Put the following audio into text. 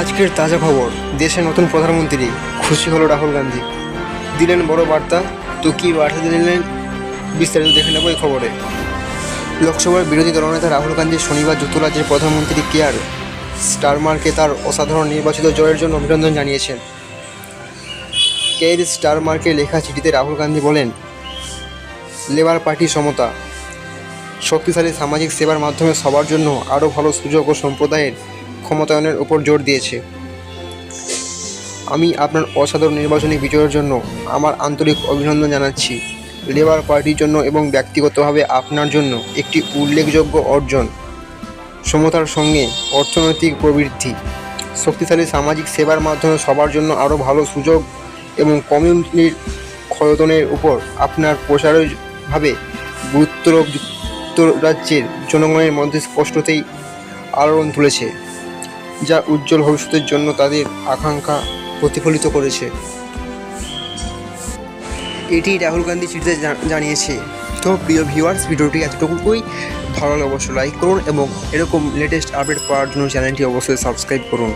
আজকের তাজা খবর, দেশের নতুন প্রধানমন্ত্রী খুশি হলো রাহুল গান্ধী। দিলেন বড় বার্তা, তো কী বার্তা দিলেন? বিস্তারিত দেখে নেব এই খবরে। লোকসভার বিরোধী দলনেতা রাহুল গান্ধী শনিবার যুক্তরাজ্যের প্রধানমন্ত্রী কেয়ার স্টারমারকে তার অসাধারণ নির্বাচিত জয়ের জন্য অভিনন্দন জানিয়েছেন। কেয়ার স্টারমারকে লেখা চিঠিতে রাহুল গান্ধী বলেন, লেবার পার্টি সমতা, শক্তিশালী সামাজিক সেবার মাধ্যমে সবার জন্য আরও ভালো সুযোগ ও সম্প্রদায়ের ক্ষমতায়নের উপর জোর দিয়েছে। আমি আপনার অসাধারণ নির্বাচনী বিজয়ের জন্য আমার আন্তরিক অভিনন্দন জানাচ্ছি। লেবার পার্টির জন্য এবং ব্যক্তিগতভাবে আপনার জন্য একটি উল্লেখযোগ্য অর্জন। সমতার সঙ্গে অর্থনৈতিক প্রবৃদ্ধি, শক্তিশালী সামাজিক সেবার মাধ্যমে সবার জন্য আরও ভালো সুযোগ এবং কমিউনিটির ক্ষয়তনের উপর আপনার প্রসারভাবে গুরুত্ব যুক্তরাজ্যের জনগণের মধ্যে স্পষ্টতেই আলোড়ন তুলেছে। যা উজ্জ্বল ভবিষ্যতের জন্য তাদের আকাঙ্ক্ষা প্রতিফলিত করেছে। এটি রাহুল গান্ধী চিঠিতে জানিয়েছে। তো প্রিয় ভিউয়ার্স ভিডিওটি এতটুকুই। ভালো লাগলে অবশ্যই লাইক করুন এবং এরকম লেটেস্ট আপডেট পাওয়ার জন্য চ্যানেলটি অবশ্যই সাবস্ক্রাইব করুন।